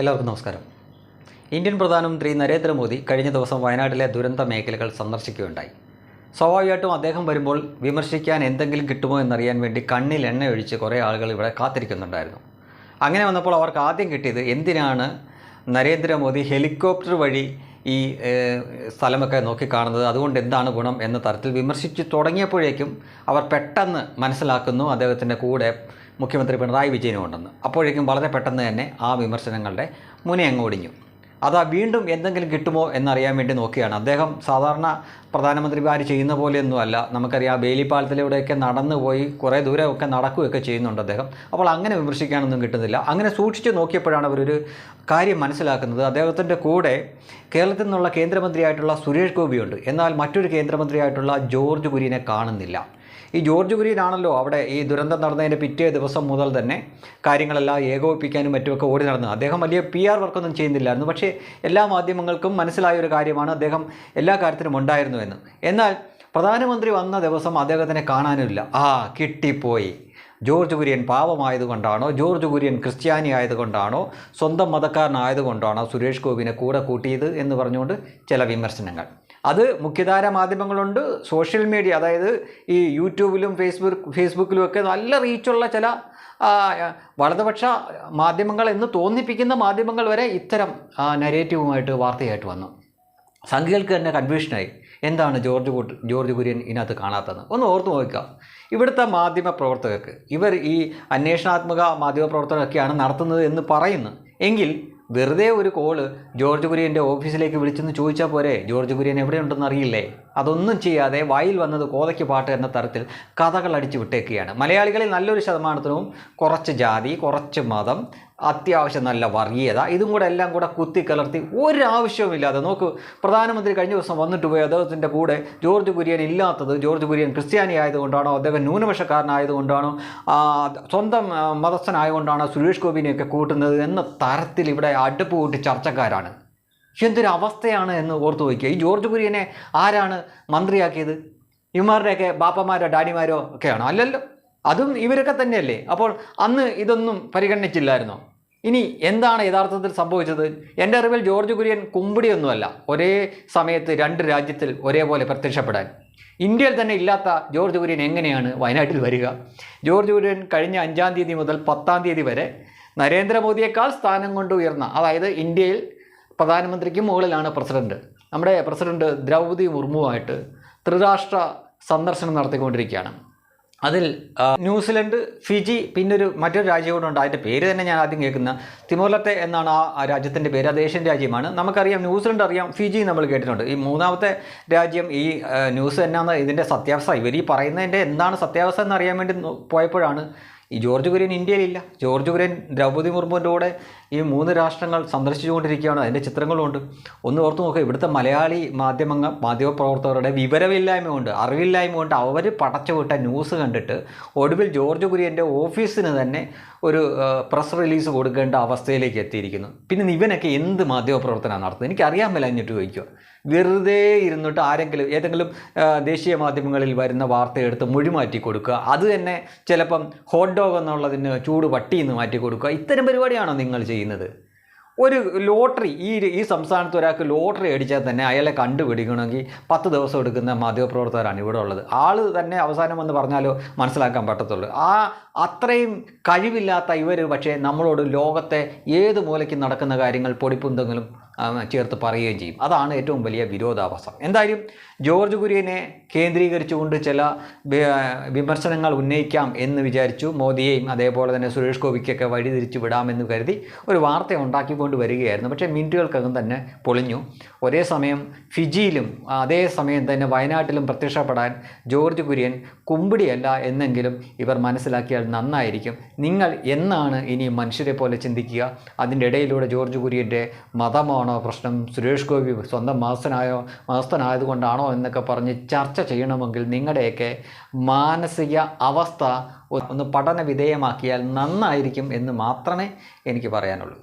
എല്ലാവർക്കും നമസ്കാരം. ഇന്ത്യൻ പ്രധാനമന്ത്രി നരേന്ദ്രമോദി കഴിഞ്ഞ ദിവസം വയനാട്ടിലെ ദുരന്ത മേഖലകൾ സന്ദർശിക്കുകയുണ്ടായി. സ്വാഭാവികമായിട്ടും അദ്ദേഹം വരുമ്പോൾ വിമർശിക്കാൻ എന്തെങ്കിലും കിട്ടുമോ എന്നറിയാൻ വേണ്ടി കണ്ണിൽ എണ്ണ ഒഴിച്ച് കുറേ ആളുകൾ ഇവിടെ കാത്തിരിക്കുന്നുണ്ടായിരുന്നു. അങ്ങനെ വന്നപ്പോൾ അവർക്ക് ആദ്യം കിട്ടിയത് എന്തിനാണ് നരേന്ദ്രമോദി ഹെലികോപ്റ്റർ വഴി ഈ സ്ഥലമൊക്കെ നോക്കിക്കാണുന്നത് അതുകൊണ്ട് എന്താണ് ഗുണം എന്ന തരത്തിൽ വിമർശിച്ച് തുടങ്ങിയപ്പോഴേക്കും അവർ പെട്ടെന്ന് മനസ്സിലാക്കുന്നു അദ്ദേഹത്തിന്റെ കൂടെ മുഖ്യമന്ത്രി പിണറായി വിജയനും ഉണ്ടെന്ന് അപ്പോഴേക്കും വളരെ പെട്ടെന്ന് തന്നെ ആ വിമർശനങ്ങളുടെ മുനയങ്ങോടിഞ്ഞു അതാ വീണ്ടും എന്തെങ്കിലും കിട്ടുമോ എന്നറിയാൻ വേണ്ടി നോക്കുകയാണ്. അദ്ദേഹം സാധാരണ പ്രധാനമന്ത്രിമാർ ചെയ്യുന്ന പോലെയൊന്നും അല്ല. നമുക്കറിയാം ബേലിപ്പാലത്തിലൂടെയൊക്കെ നടന്നു പോയി കുറേ ദൂരമൊക്കെ നടക്കുകയൊക്കെ ചെയ്യുന്നുണ്ട് അദ്ദേഹം. അപ്പോൾ അങ്ങനെ വിമർശിക്കാനൊന്നും കിട്ടുന്നില്ല. അങ്ങനെ സൂക്ഷിച്ച് നോക്കിയപ്പോഴാണ് അവരൊരു കാര്യം മനസ്സിലാക്കുന്നത്. അദ്ദേഹത്തിന്റെ കൂടെ കേരളത്തിൽ നിന്നുള്ള കേന്ദ്രമന്ത്രിയായിട്ടുള്ള സുരേഷ് ഗോപിയുണ്ട്. എന്നാൽ മറ്റൊരു കേന്ദ്രമന്ത്രിയായിട്ടുള്ള ജോർജ് കുര്യനെ കാണുന്നില്ല. ഈ ജോർജ് കുര്യനാണല്ലോ അവിടെ ഈ ദുരന്തം നടന്നതിന്റെ പിറ്റേ ദിവസം മുതൽ തന്നെ കാര്യങ്ങളെല്ലാം ഏകോപിപ്പിക്കാനും മറ്റുമൊക്കെ ഓടി നടന്നത്. അദ്ദേഹം വലിയ പി ആർ വർക്കൊന്നും ചെയ്യുന്നില്ലായിരുന്നു. പക്ഷേ എല്ലാ മാധ്യമങ്ങൾക്കും മനസ്സിലായ ഒരു കാര്യമാണ് അദ്ദേഹം എല്ലാ കാര്യത്തിനും ഉണ്ടായിരുന്നു എന്ന്. എന്നാൽ പ്രധാനമന്ത്രി വന്ന ദിവസം അദ്ദേഹത്തിനെ കാണാനില്ല. ആ കിട്ടിപ്പോയി. ജോർജ് കുര്യൻ പാവമായതുകൊണ്ടാണോ ജോർജ് കുര്യൻ ക്രിസ്ത്യാനി ആയതുകൊണ്ടാണോ സ്വന്തം മതക്കാരനായതുകൊണ്ടാണോ സുരേഷ് ഗോപിനെ കൂടെ കൂട്ടിയത് എന്ന് പറഞ്ഞുകൊണ്ട് ചില വിമർശനങ്ങൾ. അത് മുഖ്യധാര മാധ്യമങ്ങളുണ്ട്. സോഷ്യൽ മീഡിയ അതായത് ഈ യൂട്യൂബിലും ഫേസ്ബുക്ക് ഫേസ്ബുക്കിലും ഒക്കെ നല്ല റീച്ചുള്ള ചില വലതുപക്ഷ മാധ്യമങ്ങൾ എന്ന് തോന്നിപ്പിക്കുന്ന മാധ്യമങ്ങൾ വരെ ഇത്തരം നരേറ്റീവുമായിട്ട് വാർത്തയായിട്ട് വന്നു. സംഘികൾക്ക് തന്നെ കൺഫ്യൂഷനായി എന്താണ് ജോർജ് ജോർജ് കുര്യൻ ഇതിനകത്ത് കാണാത്തത്? ഒന്ന് ഓർത്ത് നോക്കുക. ഇവിടുത്തെ മാധ്യമ പ്രവർത്തകർക്ക് ഇവർ ഈ അന്വേഷണാത്മക മാധ്യമ പ്രവർത്തകരൊക്കെയാണ് നടത്തുന്നത് എന്ന് പറയുന്നു. എങ്കിൽ വെറുതെ ഒരു കോൾ ജോർജ് കുര്യന്റെ ഓഫീസിലേക്ക് വിളിച്ചെന്ന് ചോദിച്ചാൽ പോരെ? ജോർജ് കുര്യൻ എവിടെയുണ്ടെന്ന് അറിയില്ലേ? അതൊന്നും ചെയ്യാതെ വായിൽ വന്നത് കോതയ്ക്ക് പാട്ട് എന്ന തരത്തിൽ കഥകൾ അടിച്ചു വിട്ടേക്കുകയാണ്. മലയാളികളിൽ നല്ലൊരു ശതമാനത്തിനും കുറച്ച് ജാതി കുറച്ച് മതം അത്യാവശ്യം നല്ല വർഗീയത. ഇതും കൂടെ എല്ലാം കൂടെ കുത്തിക്കലർത്തി ഒരാവശ്യവുമില്ലാതെ. നോക്ക് പ്രധാനമന്ത്രി കഴിഞ്ഞ ദിവസം വന്നിട്ട് പോയി അദ്ദേഹത്തിന്റെ കൂടെ ജോർജ് കുര്യൻ ഇല്ലാത്തത് ജോർജ് കുര്യൻ ക്രിസ്ത്യാനി ആയതുകൊണ്ടാണോ അദ്ദേഹം ന്യൂനപക്ഷക്കാരനായതുകൊണ്ടാണോ സ്വന്തം മതസ്ഥനായതുകൊണ്ടാണോ സുരേഷ് ഗോപിനെയൊക്കെ കൂട്ടുന്നത് എന്ന തരത്തിൽ ഇവിടെ അടുപ്പ് കൂട്ടി ചർച്ചക്കാരാണ്. എന്തൊരു അവസ്ഥയാണ് എന്ന് ഓർത്തു വയ്ക്കുക. ഈ ജോർജ് കുര്യനെ ആരാണ് മന്ത്രിയാക്കിയത്? ഇവന്മാരുടെയൊക്കെ ബാപ്പമാരോ ഡാഡിമാരോ ഒക്കെയാണോ? അല്ലല്ലോ. അതും ഇവരൊക്കെ തന്നെയല്ലേ? അപ്പോൾ അന്ന് ഇതൊന്നും പരിഗണിച്ചില്ലായിരുന്നോ? ഇനി എന്താണ് യഥാർത്ഥത്തിൽ സംഭവിച്ചത്? എന്റെ അറിവിൽ ജോർജ് കുര്യൻ കുമ്പിടിയൊന്നുമല്ല. ഒരേ സമയത്ത് രണ്ട് രാജ്യത്തിൽ ഒരേപോലെ പ്രത്യക്ഷപ്പെടാൻ. ഇന്ത്യയിൽ തന്നെ ഇല്ലാത്ത ജോർജ് കുര്യൻ എങ്ങനെയാണ് വയനാട്ടിൽ വരിക? ജോർജ് കുര്യൻ കഴിഞ്ഞ അഞ്ചാം തീയതി മുതൽ പത്താം തീയതി വരെ നരേന്ദ്രമോദിയേക്കാൾ സ്ഥാനം കൊണ്ട് ഉയർന്ന അതായത് ഇന്ത്യയിൽ പ്രധാനമന്ത്രിക്ക് മുകളിലാണ് പ്രസിഡന്റ്. നമ്മുടെ പ്രസിഡന്റ് ദ്രൗപദി മുർമുവായിട്ട് ത്രിരാഷ്ട്ര സന്ദർശനം നടത്തിക്കൊണ്ടിരിക്കുകയാണ്. അതിൽ ന്യൂസിലൻഡ് ഫിജി പിന്നൊരു മറ്റൊരു രാജ്യം കൂടെ ഉണ്ട് അതിന്റെ പേര് തന്നെ ഞാൻ ആദ്യം കേൾക്കുന്ന തിമോലത്തെ എന്നാണ് ആ ആ രാജ്യത്തിന്റെ പേര്. അത് ഏഷ്യൻ രാജ്യമാണ്. നമുക്കറിയാം ന്യൂസിലൻഡ് അറിയാം ഫിജി നമ്മൾ കേട്ടിട്ടുണ്ട്. ഈ മൂന്നാമത്തെ രാജ്യം ഈ ന്യൂസ് എന്നാണ് ഇതിന്റെ സത്യാവസ്ഥ. ഇവർ ഈ പറയുന്നതിന്റെ എന്താണ് സത്യാവസ്ഥ എന്നറിയാൻ വേണ്ടി പോയപ്പോഴാണ് ഈ ജോർജ് കുര്യൻ ഇന്ത്യയിലില്ല. ജോർജ് കുര്യൻ ദ്രൗപദി മുർമുവിന്റെ കൂടെ ഈ മൂന്ന് രാഷ്ട്രങ്ങൾ സന്ദർശിച്ചുകൊണ്ടിരിക്കുകയാണ്. അതിന്റെ ചിത്രങ്ങളുമുണ്ട് ഒന്ന് ഓർത്ത് നോക്കുക ഇവിടുത്തെ മലയാളി മാധ്യമങ്ങൾ മാധ്യമപ്രവർത്തകരുടെ വിവരമില്ലായ്മ കൊണ്ട് അറിവില്ലായ്മ കൊണ്ട് അവർ പടച്ചുവിട്ട ന്യൂസ് കണ്ടിട്ട് ഒടുവിൽ ജോർജ് കുര്യന്റെ ഓഫീസിന് തന്നെ ഒരു പ്രസ് റിലീസ് കൊടുക്കേണ്ട അവസ്ഥയിലേക്ക് എത്തിയിരിക്കുന്നു. പിന്നെ ഇവനൊക്കെ എന്ത് മാധ്യമപ്രവർത്തനമാണ് നടത്തുന്നത്? എനിക്കറിയാൻ മേലഞ്ഞിട്ട് ചോദിക്കുക വെറുതെ ഇരുന്നിട്ട് ആരെങ്കിലും ഏതെങ്കിലും ദേശീയ മാധ്യമങ്ങളിൽ വരുന്ന വാർത്ത എടുത്ത് മൊഴി മാറ്റി കൊടുക്കുക. അത് തന്നെ ചിലപ്പം ഹോട്ട് ഡോഗ് എന്നുള്ളതിന് ചൂട് വട്ടി എന്ന് മാറ്റി കൊടുക്കുക. ഇത്തരം പരിപാടിയാണോ നിങ്ങൾ ചെയ്യുന്നത്? ഒരു ലോട്ടറി ഈ ഈ സംസ്ഥാനത്ത് ഒരാൾക്ക് ലോട്ടറി അടിച്ചാൽ തന്നെ അയാളെ കണ്ടുപിടിക്കണമെങ്കിൽ പത്ത് ദിവസം എടുക്കുന്ന മാധ്യമപ്രവർത്തകരാണ് ഇവിടെ ഉള്ളത്. ആൾ തന്നെ അവസാനം വന്ന് പറഞ്ഞാലോ മനസ്സിലാക്കാൻ പറ്റത്തുള്ളൂ. ആ അത്രയും കഴിവില്ലാത്ത ഇവർ പക്ഷേ നമ്മളോട് ലോകത്തെ ഏത് മൂലയ്ക്ക് നടക്കുന്ന കാര്യങ്ങൾ പൊടിപ്പുന്തെങ്കിലും ചേർത്ത് പറയുകയും ചെയ്യും. അതാണ് ഏറ്റവും വലിയ വിരോധാഭാസം. എന്തായാലും ജോർജ് കുര്യനെ കേന്ദ്രീകരിച്ചുകൊണ്ട് ചില വിമർശനങ്ങൾ ഉന്നയിക്കാം എന്ന് വിചാരിച്ചു മോദിയെയും അതേപോലെ തന്നെ സുരേഷ് ഗോപിക്കൊക്കെ വഴിതിരിച്ചു വിടാമെന്ന് കരുതി ഒരു വാർത്ത ഉണ്ടാക്കിക്കൊണ്ട് വരികയായിരുന്നു. പക്ഷേ മിനിറ്റുകൾക്കകം തന്നെ പൊളിഞ്ഞു. ഒരേ സമയം ഫിജിയിലും അതേ സമയം തന്നെ വയനാട്ടിലും പ്രത്യക്ഷപ്പെടാൻ ജോർജ് കുര്യൻ കുമ്പിടിയല്ല എന്നെങ്കിലും ഇവർ മനസ്സിലാക്കിയാൽ നന്നായിരിക്കും. നിങ്ങൾ എന്നാണ് ഇനി മനുഷ്യരെ പോലെ ചിന്തിക്കുക? അതിന്റെ ഇടയിലൂടെ ജോർജ് കുര്യന്റെ മതമാണോ പ്രശ്നം? സുരേഷ് ഗോപി സ്വന്തം മാസനായോ മാസനായതുകൊണ്ടാണോ എന്നൊക്കെ പറഞ്ഞ് ചർച്ച ചെയ്യണമെങ്കിൽ നിങ്ങളുടെയൊക്കെ മാനസിക അവസ്ഥ ഒന്ന് പഠന വിധേയമാക്കിയാൽ നന്നായിരിക്കും എന്ന് മാത്രമേ എനിക്ക് പറയാനുള്ളൂ.